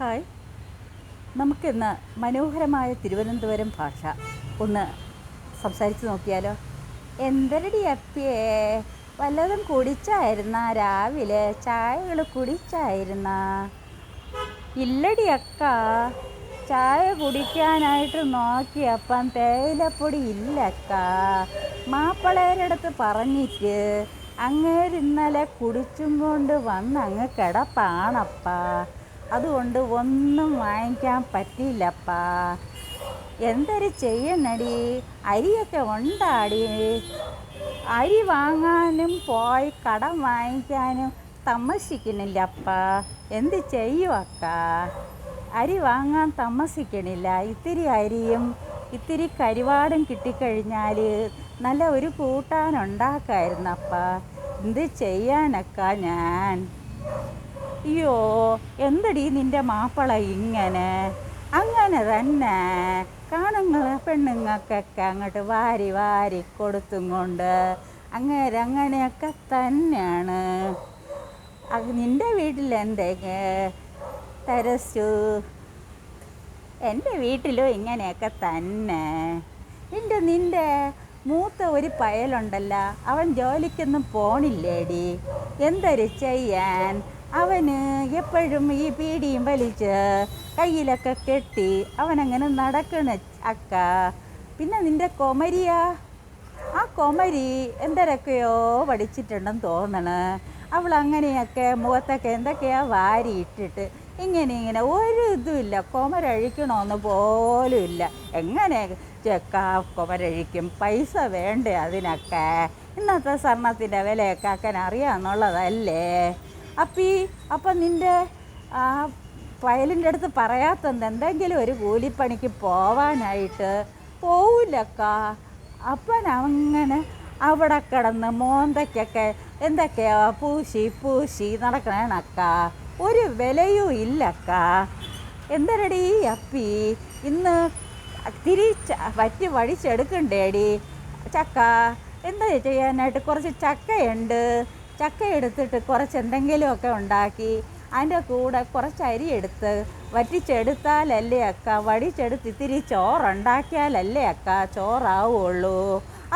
Hi. നമുക്കിന്ന് മനോഹരമായ തിരുവനന്തപുരം ഭാഷ ഒന്ന് സംസാരിച്ച് നോക്കിയാലോ? എന്തരടി അപ്പിയേ? വല്ലതും കുടിച്ചായിരുന്ന? രാവിലെ ചായകൾ കുടിച്ചായിരുന്ന? ഇല്ലടി അക്ക. ചായ കുടിക്കാനായിട്ട് നോക്കിയപ്പം തേയിലപ്പൊടി ഇല്ലക്ക മാപ്പിളേരടുത്ത് പറഞ്ഞിട്ട് അങ്ങേരിന്നലെ കുടിച്ചും കൊണ്ട് വന്ന് അങ്ങ് കിടപ്പാണപ്പാ. അതുകൊണ്ട് ഒന്നും വാങ്ങിക്കാൻ പറ്റിയില്ലപ്പാ. എന്തൊരു ചെയ്യണടി? അരിയൊക്കെ ഉണ്ടാടി. അരി വാങ്ങാനും പോയി കടം വാങ്ങിക്കാനും താമസിക്കണില്ലപ്പ. എന്ത് ചെയ്യും അക്ക? അരി വാങ്ങാൻ താമസിക്കണില്ല. ഇത്തിരി അരിയും ഇത്തിരി കരിവാടും കിട്ടിക്കഴിഞ്ഞാൽ നല്ല ഒരു കൂട്ടാൻ ഉണ്ടാക്കായിരുന്നപ്പ എന്ത് ചെയ്യാനക്ക ഞാൻ? അയ്യോ എന്തടി നിന്റെ മാപ്പിള ഇങ്ങനെ? അങ്ങനെ തന്നെ കാണുങ്ങൾ പെണ്ണുങ്ങൾക്കൊക്കെ അങ്ങോട്ട് വാരി വാരി കൊടുത്തും കൊണ്ട് അങ്ങേര് അങ്ങനെയൊക്കെ തന്നെയാണ്. നിന്റെ എന്തൊക്കെ? തരസു എന്റെ വീട്ടിലും ഇങ്ങനെയൊക്കെ തന്നെ. നിന്റെ നിന്റെ മൂത്ത ഒരു പയലുണ്ടല്ല അവൻ ജോലിക്കൊന്നും പോണില്ലേടി. എന്തൊരു ചെയ്യാൻ? അവന് എപ്പോഴും ഈ പീടിയും വലിച്ച് കയ്യിലൊക്കെ കെട്ടി അവനങ്ങനെ നടക്കണ അക്ക. പിന്നെ നിന്റെ കൊമരിയാ? ആ കൊമരി എന്തരൊക്കെയോ പഠിച്ചിട്ടുണ്ടെന്ന് തോന്നണ്. അവൾ അങ്ങനെയൊക്കെ മുഖത്തൊക്കെ എന്തൊക്കെയാ വാരി ഇട്ടിട്ട് ഇങ്ങനെ ഇങ്ങനെ ഒരു ഇതുമില്ല. കൊമരഴിക്കണമെന്ന് പോലും ഇല്ല എങ്ങനെ ചെക്ക കൊമരഴിക്കും? പൈസ വേണ്ടേ അതിനൊക്കെ? ഇന്നത്തെ സ്വർണത്തിന്റെ വിലയൊക്കെ അക്കൻ അറിയാമെന്നുള്ളതല്ലേ അപ്പി അപ്പം നിന്റെ ആ വയലിന്റെ അടുത്ത് പറയാത്തത് എന്തെങ്കിലും ഒരു കൂലിപ്പണിക്ക് പോവാനായിട്ട് പോവില്ലക്ക അപ്പൻ അങ്ങനെ അവിടെ കിടന്ന് മോന്തയ്ക്കൊക്കെ എന്തൊക്കെയാ പൂശി പൂശി നടക്കണേണക്ക. ഒരു വിലയും ഇല്ലക്ക. എന്തരടി അപ്പി ഇന്ന് തിരിച്ച് വറ്റി വടിച്ചെടുക്കണ്ടേടി. ചക്ക എന്താ ചെയ്യാനായിട്ട് കുറച്ച് ചക്കയുണ്ട്. ചക്ക എടുത്തിട്ട് കുറച്ച് എന്തെങ്കിലുമൊക്കെ ഉണ്ടാക്കി അതിന്റെ കൂടെ കുറച്ച് അരി എടുത്ത് വറ്റിച്ചെടുത്താലല്ലേ അക്ക? വടിച്ചെടുത്ത് ഇത്തിരി ചോറുണ്ടാക്കിയാലല്ലേ അക്ക? ചോറാവുള്ളൂ.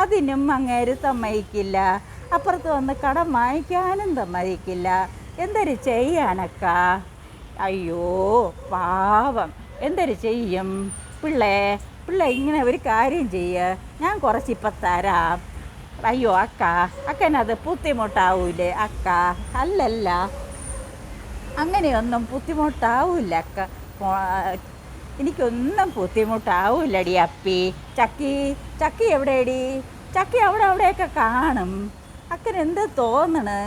അതിനും അങ്ങേര് സമ്മതിക്കില്ല അപ്പുറത്ത് വന്ന് കടം വാങ്ങിക്കാനും സമ്മതിക്കില്ല. എന്തൊരു ചെയ്യാനക്ക അയ്യോ പാവം. എന്തൊരു ചെയ്യും? പിള്ളേ പിള്ളേ ഇങ്ങനെ ഒരു കാര്യം ചെയ്യുക ഞാൻ കുറച്ചിപ്പം തരാം. അയ്യോ അക്ക അക്കനത് ബുദ്ധിമുട്ടാവൂലേ അക്ക? അല്ലല്ല. അങ്ങനെയൊന്നും ബുദ്ധിമുട്ടാവൂല അക്ക. എനിക്കൊന്നും ബുദ്ധിമുട്ടാവൂലടി അപ്പി. ചക്കി ചക്കി എവിടെയടി? ചക്കി അവിടെ അവിടെയൊക്കെ കാണും. അക്കനെന്ത് തോന്നണ്?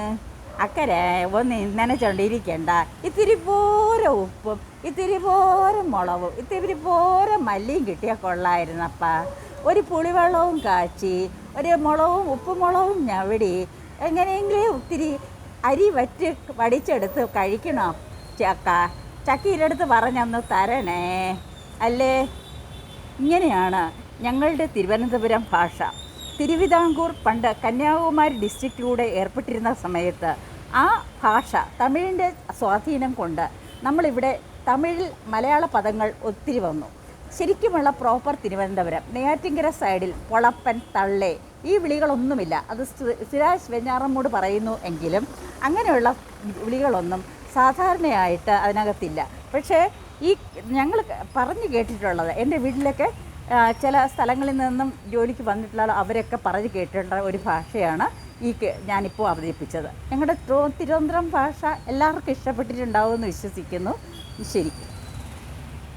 അക്കരെ ഒന്ന് നനച്ചോണ്ടിരിക്കണ്ട ഇത്തിരി പോരെ ഉപ്പും ഇത്തിരി പോരെ മുളകും ഇത്തിരി പോരെ മല്ലിയും കിട്ടിയാൽ കൊള്ളായിരുന്നപ്പ. ഒരു പുളിവെള്ളവും കാച്ചി ഒരു മുളകും ഉപ്പുമുളകും ഞവിടി എങ്ങനെയെങ്കിലും ഒത്തിരി അരി വറ്റ് വടിച്ചെടുത്ത് കഴിക്കണോ? ചക്ക ചക്കയിലെടുത്ത് പറഞ്ഞൊന്ന് തരണേ. അല്ലേ? ഇങ്ങനെയാണ് ഞങ്ങളുടെ തിരുവനന്തപുരം ഭാഷ. തിരുവിതാംകൂർ പണ്ട് കന്യാകുമാരി ഡിസ്ട്രിക്റ്റിലൂടെ ഏർപ്പെട്ടിരുന്ന സമയത്ത് ആ ഭാഷ തമിഴിന്റെ സ്വാധീനം കൊണ്ട് നമ്മളിവിടെ തമിഴിൽ മലയാള പദങ്ങൾ ഒത്തിരി വന്നു. ശരിക്കുമുള്ള പ്രോപ്പർ തിരുവനന്തപുരം. നെയ്യാറ്റിങ്കര സൈഡിൽ പൊളപ്പൻ തള്ളേ. ഈ വിളികളൊന്നുമില്ല. അത് സിരാജ് വെഞ്ഞാറമ്മൂട് പറയുന്നു എങ്കിലും അങ്ങനെയുള്ള വിളികളൊന്നും സാധാരണയായിട്ട് അതിനകത്തില്ല. പക്ഷേ ഈ ഞങ്ങൾ പറഞ്ഞു കേട്ടിട്ടുള്ളത് എന്റെ വീട്ടിലൊക്കെ ചില സ്ഥലങ്ങളിൽ നിന്നും ജോലിക്ക് വന്നിട്ടുള്ള അവരൊക്കെ പറഞ്ഞു കേട്ടിട്ടുള്ള ഒരു ഭാഷയാണ് ഈ ഞാനിപ്പോൾ അവതരിപ്പിച്ചത്. ഞങ്ങളുടെ തിരുവനന്തപുരം ഭാഷ എല്ലാവർക്കും ഇഷ്ടപ്പെട്ടിട്ടുണ്ടാവുമെന്ന് വിശ്വസിക്കുന്നു. ശരി.